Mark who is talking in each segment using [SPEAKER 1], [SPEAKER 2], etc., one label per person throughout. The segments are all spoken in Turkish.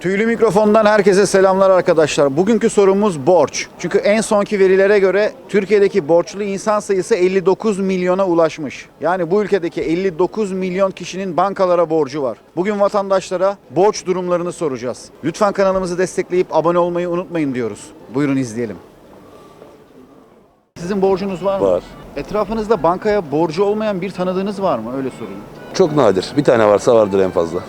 [SPEAKER 1] Tüylü mikrofondan herkese selamlar arkadaşlar. Bugünkü sorumuz borç. Çünkü en sonki verilere göre Türkiye'deki borçlu insan sayısı 59 milyona ulaşmış. Yani bu ülkedeki 59 milyon kişinin bankalara borcu var. Bugün vatandaşlara borç durumlarını soracağız. Lütfen kanalımızı destekleyip abone olmayı unutmayın diyoruz. Buyurun izleyelim. Sizin borcunuz var mı?
[SPEAKER 2] Var.
[SPEAKER 1] Etrafınızda bankaya borcu olmayan bir tanıdığınız var mı? Öyle sorayım.
[SPEAKER 2] Çok nadir. Bir tane varsa vardır en fazla.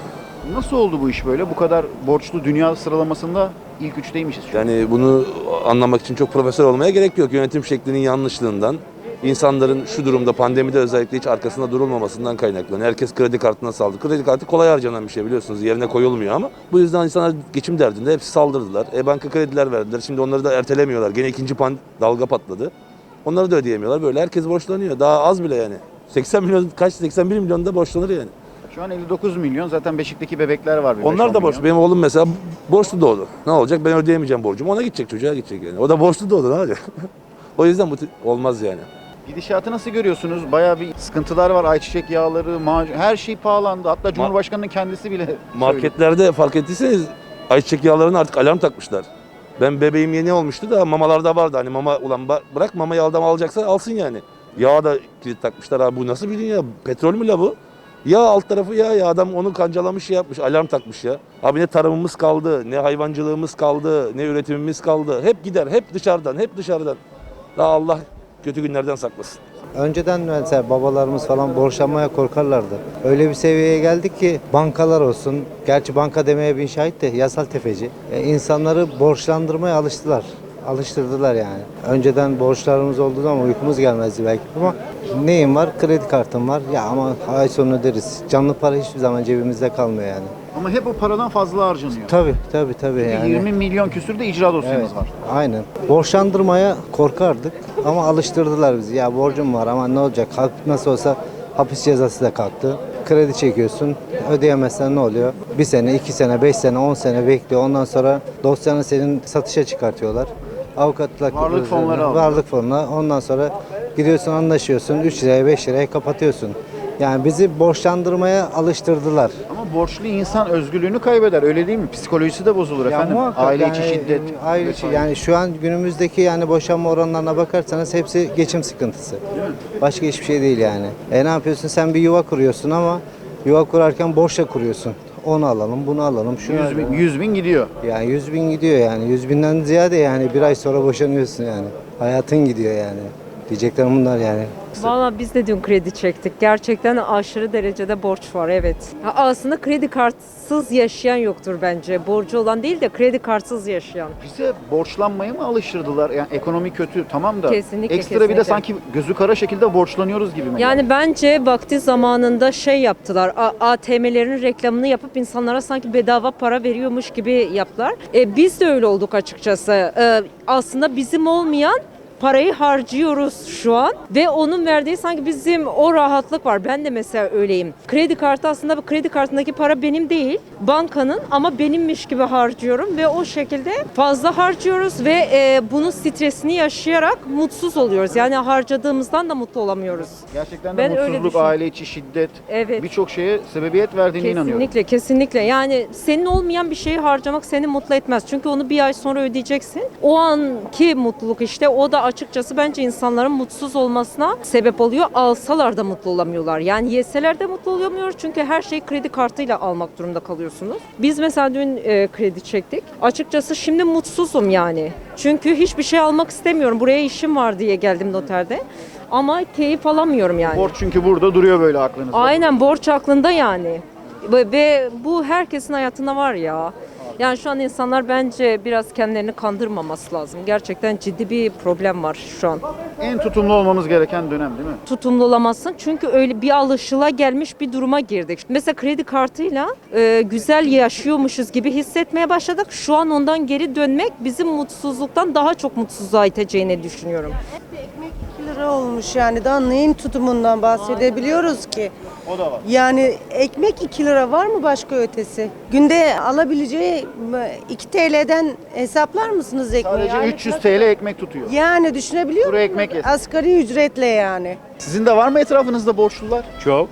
[SPEAKER 1] Nasıl oldu bu iş böyle? Bu kadar borçlu dünya sıralamasında ilk üçteymişiz an.
[SPEAKER 2] Yani bunu anlamak için çok profesör olmaya gerek yok. Yönetim şeklinin yanlışlığından, insanların şu durumda pandemide özellikle hiç arkasında durulmamasından kaynaklanıyor. Herkes kredi kartına saldı. Kredi kartı kolay harcanan bir şey biliyorsunuz. Yerine koyulmuyor ama bu yüzden insanlar geçim derdinde hepsi saldırdılar. E banka krediler verdiler. Şimdi onları da ertelemiyorlar. Gene ikinci pan dalga patladı. Onları da ödeyemiyorlar. Böyle herkes borçlanıyor. Daha az bile yani. 80 milyon kaç 81 milyon da borçlanır yani.
[SPEAKER 1] Şu an 59 milyon zaten Beşik'teki bebekler var. bir
[SPEAKER 2] Onlar
[SPEAKER 1] 5-10
[SPEAKER 2] da borç.
[SPEAKER 1] milyon.
[SPEAKER 2] Benim oğlum mesela borçlu doğdu. Ne olacak? Ben ödeyemeyeceğim borcumu. Ona gidecek çocuğa gidecek yani. O da borçlu doğdu ne olacak? o yüzden bu olmaz yani.
[SPEAKER 1] Gidişatı nasıl görüyorsunuz? Bayağı bir sıkıntılar var. Ayçiçek yağları, macun, her şey pahalandı. Hatta Cumhurbaşkanı'nın kendisi bile söyledi.
[SPEAKER 2] Marketlerde fark ettiyseniz ayçiçek yağlarına artık alarm takmışlar. Ben bebeğim yeni olmuştu da mamalarda vardı. Hani mama ulan ba- bırak mamayı adam alacaksa alsın yani. Yağ da kilit takmışlar abi bu nasıl bir dünya? Petrol mü la bu? Ya alt tarafı ya ya adam onu kancalamış şey yapmış alarm takmış ya. Abi ne tarımımız kaldı ne hayvancılığımız kaldı ne üretimimiz kaldı. Hep gider hep dışarıdan hep dışarıdan. Daha Allah kötü günlerden saklasın.
[SPEAKER 3] Önceden mesela babalarımız falan borçlanmaya korkarlardı. Öyle bir seviyeye geldik ki bankalar olsun, gerçi banka demeye bin şahit de yasal tefeci. E, insanları borçlandırmaya alıştılar. Alıştırdılar yani. Önceden borçlarımız olduğu zaman uykumuz gelmezdi belki ama neyim var? Kredi kartım var. Ya ama ay sonu öderiz. Canlı para hiçbir zaman cebimizde kalmıyor yani.
[SPEAKER 1] Ama hep o paradan fazla harcanıyor.
[SPEAKER 3] Tabii tabii tabii yani.
[SPEAKER 1] 20 milyon küsür de icra dosyamız
[SPEAKER 3] Evet,
[SPEAKER 1] var.
[SPEAKER 3] aynen. Borçlandırmaya korkardık ama alıştırdılar bizi. Ya borcum var ama ne olacak? Kalk nasıl olsa hapis cezası da kalktı. Kredi çekiyorsun, ödeyemezsen ne oluyor? Bir sene, iki sene, beş sene, on sene bekliyor. Ondan sonra dosyanı senin satışa çıkartıyorlar. Avukatla
[SPEAKER 1] Varlık fonları.
[SPEAKER 3] Varlık fonuna. Ondan sonra gidiyorsun anlaşıyorsun. 3 liraya 5 liraya kapatıyorsun. Yani bizi borçlandırmaya alıştırdılar.
[SPEAKER 1] Ama borçlu insan özgürlüğünü kaybeder. Öyle değil mi? Psikolojisi de bozulur
[SPEAKER 3] Ya
[SPEAKER 1] efendim.
[SPEAKER 3] muhakkak
[SPEAKER 1] Aile
[SPEAKER 3] yani,
[SPEAKER 1] içi şiddet.
[SPEAKER 3] Aile içi
[SPEAKER 1] vesaire.
[SPEAKER 3] yani şu an günümüzdeki yani boşanma oranlarına bakarsanız hepsi geçim sıkıntısı. Başka hiçbir şey değil yani. E ne yapıyorsun sen bir yuva kuruyorsun ama yuva kurarken borçla kuruyorsun. Onu alalım, bunu alalım, şunu
[SPEAKER 1] 100 bin,
[SPEAKER 3] alalım.
[SPEAKER 1] 100 bin gidiyor.
[SPEAKER 3] Yani 100 bin gidiyor yani. 100 binden ziyade yani bir ay sonra boşanıyorsun yani. Hayatın gidiyor yani. Diyeceklerim bunlar yani.
[SPEAKER 4] Valla biz de dün kredi çektik. Gerçekten aşırı derecede borç var evet. Ha, Aslında kredi kartsız yaşayan yoktur bence. Borcu olan değil de kredi kartsız yaşayan.
[SPEAKER 1] Bize borçlanmaya mı alıştırdılar? Yani ekonomi kötü tamam da
[SPEAKER 4] Kesinlikle,
[SPEAKER 1] ekstra bir de sanki gözü kara şekilde borçlanıyoruz gibi mi?
[SPEAKER 4] Yani bence vakti zamanında şey yaptılar. A- ATM'lerin reklamını yapıp insanlara sanki bedava para veriyormuş gibi yaptılar. E, biz de öyle olduk açıkçası. E, aslında bizim olmayan parayı harcıyoruz şu an ve onun verdiği sanki bizim o rahatlık var. Ben de mesela öyleyim. Kredi kartı aslında bu kredi kartındaki para benim değil, bankanın ama benimmiş gibi harcıyorum ve o şekilde fazla harcıyoruz ve e, bunun stresini yaşayarak mutsuz oluyoruz. Yani harcadığımızdan da mutlu olamıyoruz.
[SPEAKER 1] Gerçekten de
[SPEAKER 4] Ben
[SPEAKER 1] mutsuzluk, aile içi şiddet
[SPEAKER 4] Evet.
[SPEAKER 1] birçok şeye sebebiyet verdiğine inanıyorum.
[SPEAKER 4] Kesinlikle kesinlikle yani senin olmayan bir şeyi harcamak seni mutlu etmez. Çünkü onu bir ay sonra ödeyeceksin. O anki mutluluk işte o da açıkçası bence insanların mutsuz olmasına sebep oluyor. Alsalar da mutlu olamıyorlar. Yani yeseler de mutlu olamıyor çünkü her şeyi kredi kartıyla almak durumunda kalıyorsunuz. Biz mesela dün e, kredi çektik. Açıkçası şimdi mutsuzum yani. Çünkü hiçbir şey almak istemiyorum. Buraya işim var diye geldim noterde. Ama keyif alamıyorum yani.
[SPEAKER 1] Borç çünkü burada duruyor böyle aklınızda.
[SPEAKER 4] Aynen borç aklında yani. Ve, ve bu herkesin hayatında var ya. Yani şu an insanlar bence biraz kendilerini kandırmaması lazım. Gerçekten ciddi bir problem var şu an.
[SPEAKER 1] En tutumlu olmamız gereken dönem değil mi?
[SPEAKER 4] Tutumlu olamazsın çünkü öyle bir alışıla gelmiş bir duruma girdik. Mesela kredi kartıyla e, güzel yaşıyormuşuz gibi hissetmeye başladık. Şu an ondan geri dönmek bizim mutsuzluktan daha çok mutsuzluğa iteceğini düşünüyorum.
[SPEAKER 5] Ekmek 2 lira olmuş yani daha neyin tutumundan bahsedebiliyoruz ki?
[SPEAKER 1] O da var.
[SPEAKER 5] Yani ekmek 2 lira var mı başka ötesi? Günde alabileceği 2 TL'den hesaplar mısınız ekmeği?
[SPEAKER 1] Sadece 300 TL ekmek tutuyor.
[SPEAKER 5] Yani düşünebiliyor
[SPEAKER 1] Kuru
[SPEAKER 5] musunuz?
[SPEAKER 1] ekmek yesin.
[SPEAKER 5] Asgari ücretle yani.
[SPEAKER 1] Sizin de var mı etrafınızda borçlular?
[SPEAKER 6] Çok.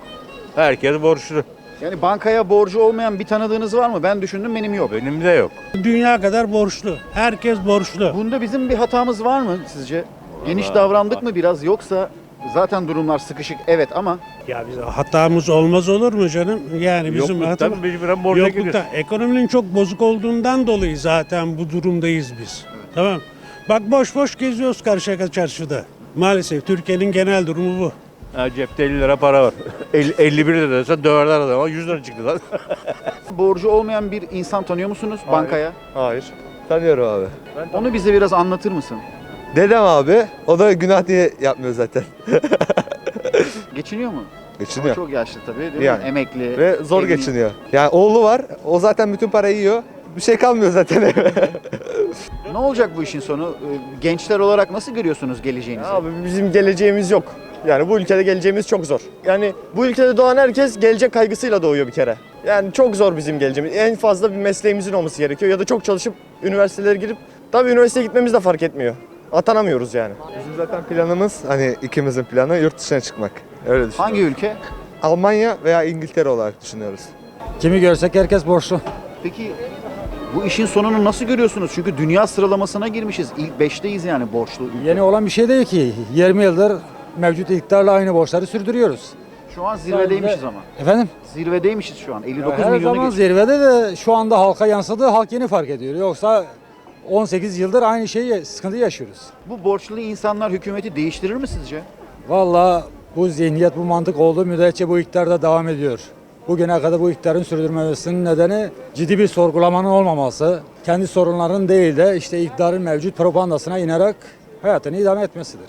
[SPEAKER 6] Herkes borçlu.
[SPEAKER 1] Yani bankaya borcu olmayan bir tanıdığınız var mı? Ben düşündüm benim yok.
[SPEAKER 7] Benim de yok.
[SPEAKER 8] Dünya kadar borçlu. Herkes borçlu.
[SPEAKER 1] Bunda bizim bir hatamız var mı sizce? Geniş davrandık mı biraz yoksa zaten durumlar sıkışık evet ama
[SPEAKER 8] Ya biz hatamız olmaz olur mu canım? Yani bizim
[SPEAKER 7] Yokluktan
[SPEAKER 8] hatam-
[SPEAKER 7] mecburen borca
[SPEAKER 8] Yokluktan.
[SPEAKER 7] giriyorsun.
[SPEAKER 8] Ekonominin çok bozuk olduğundan dolayı zaten bu durumdayız biz. Tamam. Bak boş boş geziyoruz Karşıyaka çarşıda. Maalesef Türkiye'nin genel durumu bu.
[SPEAKER 7] Ha, cepte 50 lira para var. El- 51 lira desen döverler adama 100 lira çıktı lan.
[SPEAKER 1] borcu olmayan bir insan tanıyor musunuz bankaya?
[SPEAKER 9] Hayır. Tanıyorum abi.
[SPEAKER 1] Onu bize biraz anlatır mısın?
[SPEAKER 9] Dedem abi. O da günah diye yapmıyor zaten.
[SPEAKER 1] Geçiniyor mu?
[SPEAKER 9] Geçiniyor.
[SPEAKER 1] Çok yaşlı tabii değil mi?
[SPEAKER 9] Yani.
[SPEAKER 1] Emekli.
[SPEAKER 9] Ve zor
[SPEAKER 1] evli.
[SPEAKER 9] geçiniyor. Yani oğlu var. O zaten bütün parayı yiyor. Bir şey kalmıyor zaten eve.
[SPEAKER 1] Ne olacak bu işin sonu? Ee, Gençler olarak nasıl görüyorsunuz geleceğinizi?
[SPEAKER 10] Abi bizim geleceğimiz yok. Yani bu ülkede geleceğimiz çok zor. Yani bu ülkede doğan herkes gelecek kaygısıyla doğuyor bir kere. Yani çok zor bizim geleceğimiz. En fazla bir mesleğimizin olması gerekiyor ya da çok çalışıp üniversitelere girip tabii üniversiteye gitmemiz de fark etmiyor. Atanamıyoruz yani.
[SPEAKER 9] Bizim zaten planımız hani ikimizin planı yurt dışına çıkmak. Öyle düşünüyoruz.
[SPEAKER 1] Hangi ülke?
[SPEAKER 9] Almanya veya İngiltere olarak düşünüyoruz.
[SPEAKER 11] Kimi görsek herkes borçlu.
[SPEAKER 1] Peki bu işin sonunu nasıl görüyorsunuz? Çünkü dünya sıralamasına girmişiz. İlk 5'teyiz yani borçlu ülke.
[SPEAKER 11] Yeni olan bir şey değil ki. 20 yıldır mevcut iktidarla aynı borçları sürdürüyoruz.
[SPEAKER 1] Şu an zirvedeymişiz ama.
[SPEAKER 11] Efendim?
[SPEAKER 1] Zirvedeymişiz şu an. 59
[SPEAKER 11] Her
[SPEAKER 1] milyonu
[SPEAKER 11] zaman
[SPEAKER 1] geçtik.
[SPEAKER 11] zirvede de şu anda halka yansıdığı halk yeni fark ediyor. Yoksa 18 yıldır aynı şeyi sıkıntı yaşıyoruz.
[SPEAKER 1] Bu borçlu insanlar hükümeti değiştirir mi sizce?
[SPEAKER 11] Vallahi bu zihniyet, bu mantık olduğu müddetçe bu iktidar da devam ediyor. Bugüne kadar bu iktidarın sürdürmemesinin nedeni ciddi bir sorgulamanın olmaması, kendi sorunlarının değil de işte iktidarın mevcut propagandasına inerek hayatını idame etmesidir.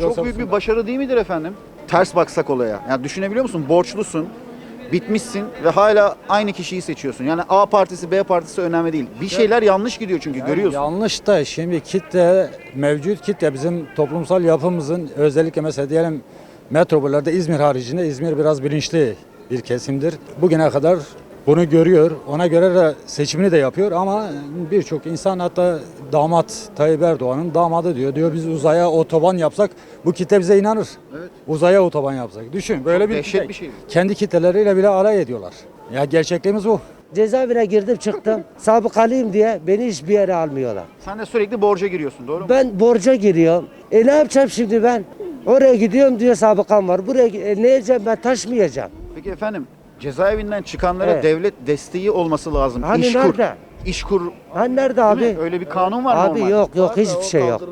[SPEAKER 1] Çok büyük bir başarı değil midir efendim? Ters baksak olaya. Yani düşünebiliyor musun? Borçlusun, bitmişsin ve hala aynı kişiyi seçiyorsun. Yani A partisi, B partisi önemli değil. Bir şeyler yanlış gidiyor çünkü görüyorsun.
[SPEAKER 11] Yanlış da şimdi kitle, mevcut kitle bizim toplumsal yapımızın özellikle mesela diyelim metropollerde İzmir haricinde İzmir biraz bilinçli bir kesimdir. Bugüne kadar bunu görüyor. Ona göre de seçimini de yapıyor ama birçok insan hatta damat Tayyip Erdoğan'ın damadı diyor. Diyor biz uzaya otoban yapsak bu kitle bize inanır. Uzaya otoban yapsak. Düşün böyle bir,
[SPEAKER 1] bir şey.
[SPEAKER 11] kendi kitleleriyle bile alay ediyorlar. Ya gerçekliğimiz bu.
[SPEAKER 12] Cezaevine girdim çıktım. Sabıkalıyım diye beni hiçbir yere almıyorlar.
[SPEAKER 1] Sen de sürekli borca giriyorsun doğru mu?
[SPEAKER 12] Ben borca giriyorum. E ne yapacağım şimdi ben? Oraya gidiyorum diyor sabıkam var. Buraya e, ne yiyeceğim ben taşmayacağım.
[SPEAKER 1] Peki efendim cezaevinden çıkanlara
[SPEAKER 12] Evet.
[SPEAKER 1] devlet desteği olması lazım.
[SPEAKER 12] Hani
[SPEAKER 1] İşkur.
[SPEAKER 12] nerede?
[SPEAKER 1] İşkur.
[SPEAKER 12] Hani nerede
[SPEAKER 1] Değil
[SPEAKER 12] abi?
[SPEAKER 1] mi? Öyle bir kanun var mı
[SPEAKER 12] Abi
[SPEAKER 1] normal?
[SPEAKER 12] yok yok hiçbir şey yok.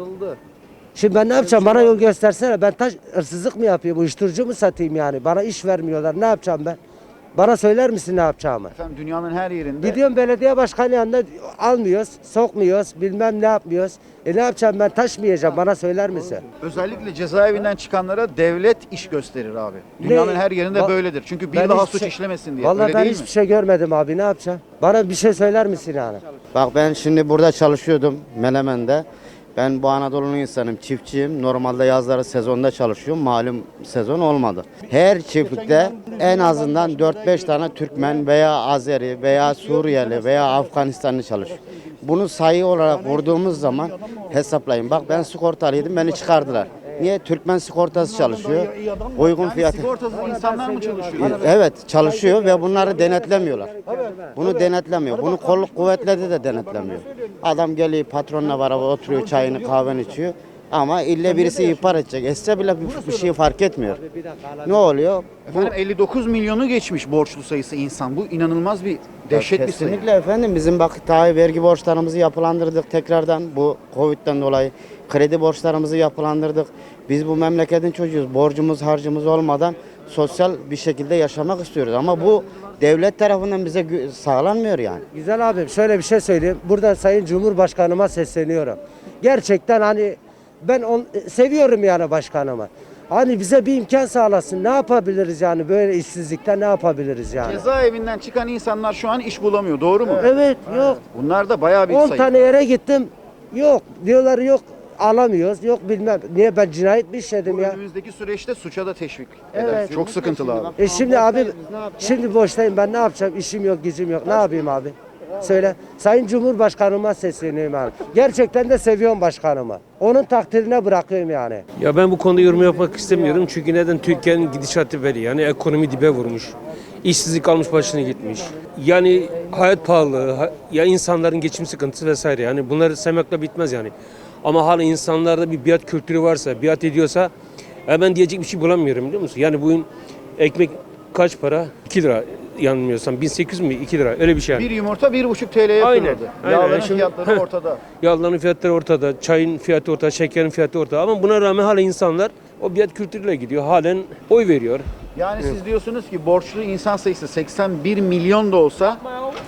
[SPEAKER 12] Şimdi ben ne yapacağım? Bana yol göstersene. Ben taş hırsızlık mı yapayım? Uyuşturucu mu satayım yani? Bana iş vermiyorlar. Ne yapacağım ben? Bana söyler misin ne yapacağımı?
[SPEAKER 1] Efendim dünyanın her yerinde
[SPEAKER 12] Gidiyorum belediye başkanı yanına almıyoruz, sokmuyoruz, bilmem ne yapmıyoruz. E ne yapacağım ben taşmayacağım bana söyler misin?
[SPEAKER 1] özellikle cezaevinden çıkanlara devlet iş gösterir abi. Dünyanın her yerinde
[SPEAKER 12] Va-
[SPEAKER 1] böyledir. Çünkü bir
[SPEAKER 12] Ben
[SPEAKER 1] daha
[SPEAKER 12] hiçbir
[SPEAKER 1] suç
[SPEAKER 12] şey-
[SPEAKER 1] işlemesin diye.
[SPEAKER 12] Vallahi
[SPEAKER 1] Öyle
[SPEAKER 12] ben
[SPEAKER 1] değil
[SPEAKER 12] hiçbir
[SPEAKER 1] mi?
[SPEAKER 12] şey görmedim abi ne yapacağım? Bana bir şey söyler misin yani?
[SPEAKER 13] Bak ben şimdi burada çalışıyordum Menemen'de. Ben bu Anadolu'nun insanım, çiftçiyim. Normalde yazları sezonda çalışıyorum. Malum sezon olmadı. Her çiftlikte en azından 4-5 tane Türkmen veya Azeri veya Suriyeli veya Afganistanlı çalışıyor. Bunu sayı olarak vurduğumuz zaman hesaplayın. Bak ben sigortalıydım beni çıkardılar. Niye? Türkmen sigortası çalışıyor. Uygun fiyatı.
[SPEAKER 1] sigortasız insanlar mı çalışıyor?
[SPEAKER 13] Evet çalışıyor ve bunları denetlemiyorlar. Bunu denetlemiyor. Bunu kolluk kuvvetleri de denetlemiyor. Adam geliyor patronla beraber oturuyor çayını kahveni içiyor. Ama ille birisi ihbar edecek. Etse bile bir, bir şey fark etmiyor. Ne oluyor? Bu
[SPEAKER 1] Efendim 59 milyonu geçmiş borçlu sayısı insan. Bu inanılmaz bir dehşet bir sayı.
[SPEAKER 13] Kesinlikle efendim bizim bak daha vergi borçlarımızı yapılandırdık tekrardan bu Covid'den dolayı. Kredi borçlarımızı yapılandırdık. Biz bu memleketin çocuğuyuz. Borcumuz harcımız olmadan sosyal bir şekilde yaşamak istiyoruz. Ama bu devlet tarafından bize sağlanmıyor yani.
[SPEAKER 12] Güzel abim şöyle bir şey söyleyeyim. Burada Sayın Cumhurbaşkanıma sesleniyorum. Gerçekten hani ben on, seviyorum yani başkanımı. Hani bize bir imkan sağlasın. Ne yapabiliriz yani böyle işsizlikten ne yapabiliriz yani?
[SPEAKER 1] Cezaevinden çıkan insanlar şu an iş bulamıyor. Doğru mu?
[SPEAKER 12] Evet yok.
[SPEAKER 1] Bunlar da bayağı bir
[SPEAKER 12] 10
[SPEAKER 1] sayı.
[SPEAKER 12] tane yere gittim. Yok diyorlar yok alamıyoruz. Yok bilmem. Niye ben cinayet mi işledim
[SPEAKER 1] Bu
[SPEAKER 12] ya?
[SPEAKER 1] önümüzdeki süreçte suça da teşvik eder.
[SPEAKER 12] Evet.
[SPEAKER 1] Çok sıkıntılı abi.
[SPEAKER 12] E şimdi abi şimdi boştayım ben ne yapacağım? İşim yok, gücüm yok. Ne yapayım abi? Söyle. Sayın Cumhurbaşkanıma sesleniyorum yani. Gerçekten de seviyorum başkanımı. Onun takdirine bırakıyorum yani.
[SPEAKER 4] Ya ben bu konuda yorum yapmak istemiyorum çünkü neden Türkiye'nin gidişatı belli yani ekonomi dibe vurmuş. İşsizlik almış başını gitmiş. Yani hayat pahalı, ha- ya insanların geçim sıkıntısı vesaire. Yani bunları saymekla bitmez yani. Ama hala insanlarda bir biat kültürü varsa, biat ediyorsa ya ben diyecek bir şey bulamıyorum biliyor musun? Yani bugün ekmek kaç para? 2 lira yanılmıyorsam. 1800 mü? 2 lira. Öyle bir şey yani.
[SPEAKER 1] Bir yumurta 1,5 TL'ye yapılırdı.
[SPEAKER 4] aynen.
[SPEAKER 1] Yağların
[SPEAKER 4] Şimdi-
[SPEAKER 1] fiyatları
[SPEAKER 4] Heh.
[SPEAKER 1] ortada.
[SPEAKER 4] Yağların fiyatları ortada, çayın fiyatı ortada, şekerin fiyatı ortada. Ama buna rağmen hala insanlar o biat kültürüyle gidiyor. Halen oy veriyor.
[SPEAKER 1] Yani siz diyorsunuz ki borçlu insan sayısı 81 milyon da olsa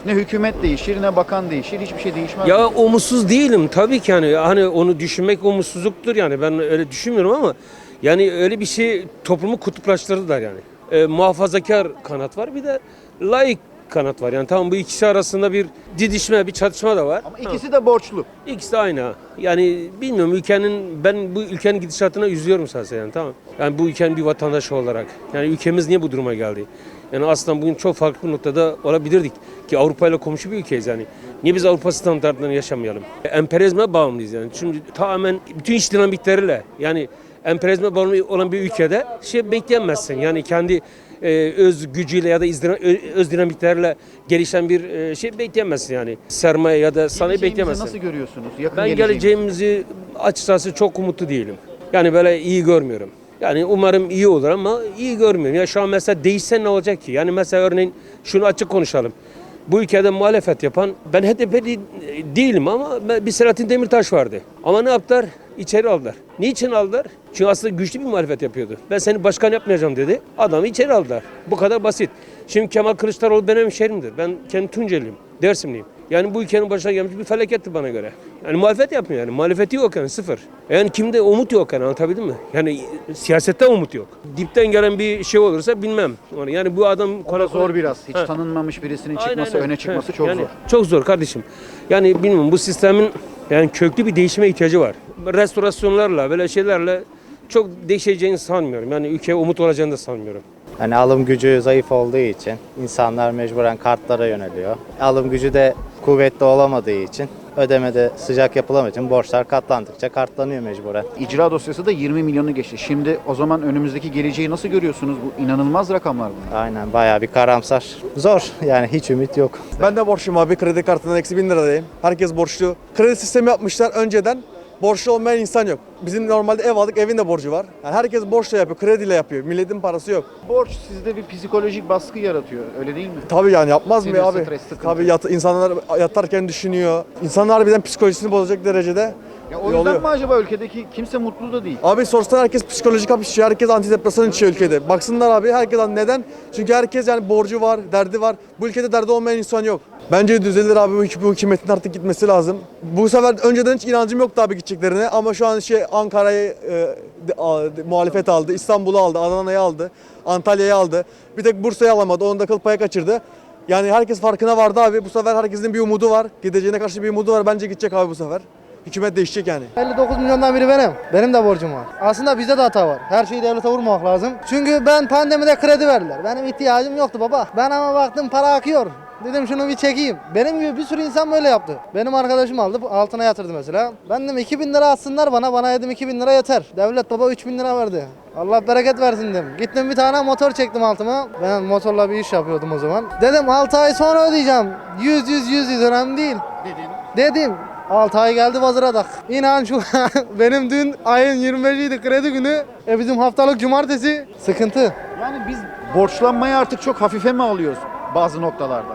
[SPEAKER 1] ne hükümet değişir ne bakan değişir hiçbir şey değişmez.
[SPEAKER 4] Ya umutsuz değilim tabii ki hani hani onu düşünmek umutsuzluktur yani ben öyle düşünmüyorum ama yani öyle bir şey toplumu kutuplaştırdılar yani. Ee, muhafazakar kanat var bir de laik kanat var yani tamam bu ikisi arasında bir didişme bir çatışma da var.
[SPEAKER 1] Ama ikisi de borçlu.
[SPEAKER 4] İkisi de aynı. Yani bilmiyorum ülkenin ben bu ülkenin gidişatına üzülüyorum sadece yani tamam. Yani bu ülkenin bir vatandaşı olarak. Yani ülkemiz niye bu duruma geldi? Yani aslında bugün çok farklı bir noktada olabilirdik ki Avrupa ile komşu bir ülkeyiz yani. Niye biz Avrupa standartlarını yaşamayalım? Emperyalizme bağımlıyız yani. Çünkü tamamen bütün iş dinamikleriyle yani emperyalizme bağımlı olan bir ülkede şey bekleyemezsin. Yani kendi e, öz gücüyle ya da izdira- öz dinamiklerle gelişen bir e, şey bekleyemezsin yani. Sermaye ya da sanayi bekleyemezsin.
[SPEAKER 1] Nasıl görüyorsunuz? Yakın
[SPEAKER 4] Ben
[SPEAKER 1] geleceğimizi.
[SPEAKER 4] açıkçası çok umutlu değilim. Yani böyle iyi görmüyorum. Yani umarım iyi olur ama iyi görmüyorum. Ya şu an mesela değişse ne olacak ki? Yani mesela örneğin şunu açık konuşalım. Bu ülkede muhalefet yapan, ben HDP'li değilim ama bir Selahattin Demirtaş vardı. Ama ne yaptılar? İçeri aldılar. Niçin aldılar? Çünkü aslında güçlü bir muhalefet yapıyordu. Ben seni başkan yapmayacağım dedi. Adamı içeri aldılar. Bu kadar basit. Şimdi Kemal Kılıçdaroğlu benim hemşehrimdir. Ben kendi Tunceliyim, Dersimliyim. Yani bu ülkenin başına gelmiş bir felaketti bana göre. Yani muhalefet yapmıyor yani. Muhalefeti yok yani sıfır. Yani kimde umut yok yani anlatabildim mi? Yani siyasette umut yok. Dipten gelen bir şey olursa bilmem. Yani bu adam
[SPEAKER 1] da zor biraz. Hiç
[SPEAKER 4] Ha.
[SPEAKER 1] tanınmamış birisinin
[SPEAKER 4] Aynen
[SPEAKER 1] çıkması,
[SPEAKER 4] öyle.
[SPEAKER 1] öne çıkması
[SPEAKER 4] Heh,
[SPEAKER 1] çok
[SPEAKER 4] yani
[SPEAKER 1] zor.
[SPEAKER 4] Çok zor kardeşim. Yani bilmiyorum bu sistemin yani köklü bir değişime ihtiyacı var. Restorasyonlarla böyle şeylerle çok değişeceğini sanmıyorum. Yani ülkeye umut olacağını da sanmıyorum.
[SPEAKER 3] Hani alım gücü zayıf olduğu için insanlar mecburen kartlara yöneliyor. Alım gücü de kuvvetli olamadığı için ödemede sıcak yapılamadığı için borçlar katlandıkça kartlanıyor mecburen.
[SPEAKER 1] İcra dosyası da 20 milyonu geçti. Şimdi o zaman önümüzdeki geleceği nasıl görüyorsunuz? Bu inanılmaz rakamlar bunlar.
[SPEAKER 3] Aynen bayağı bir karamsar. Zor yani hiç ümit yok.
[SPEAKER 14] Ben de borçluyum abi. Kredi kartından eksi bin liradayım. Herkes borçlu. Kredi sistemi yapmışlar önceden. Borçlu olmayan insan yok. Bizim normalde ev aldık, evin de borcu var. Yani herkes borçla yapıyor, krediyle yapıyor. Milletin parası yok.
[SPEAKER 1] Borç sizde bir psikolojik baskı yaratıyor. Öyle değil mi?
[SPEAKER 14] Tabii yani yapmaz mı
[SPEAKER 1] Sinir,
[SPEAKER 14] abi?
[SPEAKER 1] stres, sıkıntı.
[SPEAKER 14] Tabii yat, insanlar yatarken düşünüyor. İnsanlar harbiden psikolojisini bozacak derecede
[SPEAKER 1] Ya o yüzden
[SPEAKER 14] oluyor.
[SPEAKER 1] mi acaba ülkedeki kimse mutlu da değil?
[SPEAKER 14] Abi sorsan herkes psikolojik hap içiyor, herkes antidepresan içiyor ülkede. Baksınlar abi herkes neden? Çünkü herkes yani borcu var, derdi var. Bu ülkede derdi olmayan insan yok. Bence düzelir abi bu, hük- bu hükümetin artık gitmesi lazım. Bu sefer önceden hiç inancım yoktu abi gideceklerine ama şu an şey Ankara'yı e, de- a- de- muhalefet aldı, İstanbul'u aldı, Adana'yı aldı, Antalya'yı aldı. Bir tek Bursa'yı alamadı, onu da kıl paya kaçırdı. Yani herkes farkına vardı abi. Bu sefer herkesin bir umudu var. Gideceğine karşı bir umudu var. Bence gidecek abi bu sefer. Hükümet değişecek yani.
[SPEAKER 15] 59 milyondan biri benim. Benim de borcum var. Aslında bizde de hata var. Her şeyi devlete vurmamak lazım. Çünkü ben pandemide kredi verdiler. Benim ihtiyacım yoktu baba. Ben ama baktım para akıyor. Dedim şunu bir çekeyim. Benim gibi bir sürü insan böyle yaptı. Benim arkadaşım aldı altına yatırdı mesela. Ben dedim 2000 lira atsınlar bana. Bana dedim 2000 lira yeter. Devlet baba 3000 lira verdi. Allah bereket versin dedim. Gittim bir tane motor çektim altıma. Ben motorla bir iş yapıyordum o zaman. Dedim 6 ay sonra ödeyeceğim. 100 100 100 100 önemli değil. Dedim 6 ay geldi vazıradak. İnan şu benim dün ayın 25'iydi kredi günü. E bizim haftalık cumartesi sıkıntı.
[SPEAKER 1] Yani biz borçlanmayı artık çok hafife mi alıyoruz bazı noktalarda?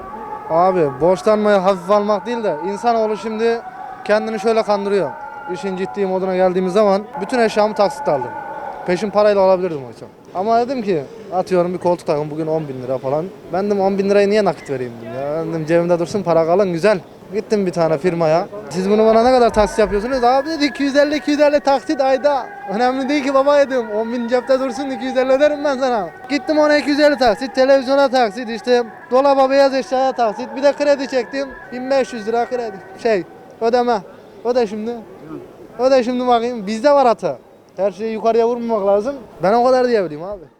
[SPEAKER 15] Abi borçlanmayı hafif almak değil de insanoğlu şimdi kendini şöyle kandırıyor. İşin ciddi moduna geldiğimiz zaman bütün eşyamı taksitle aldım. Peşin parayla alabilirdim oysa. Ama dedim ki atıyorum bir koltuk takım bugün 10 bin lira falan. Ben dedim 10 bin lirayı niye nakit vereyim dedim ya. Dedim cebimde dursun para kalın güzel. Gittim bir tane firmaya. Siz bunu bana ne kadar taksit yapıyorsunuz? Abi dedi 250 250 taksit ayda. Önemli değil ki baba dedim. 10 bin cepte dursun 250 öderim ben sana. Gittim ona 250 taksit, televizyona taksit, işte dolaba beyaz eşyaya taksit. Bir de kredi çektim. 1500 lira kredi. Şey ödeme. Öde şimdi. Öde şimdi bakayım. Bizde var hata. Her şeyi yukarıya vurmamak lazım. Ben o kadar diyebileyim abi.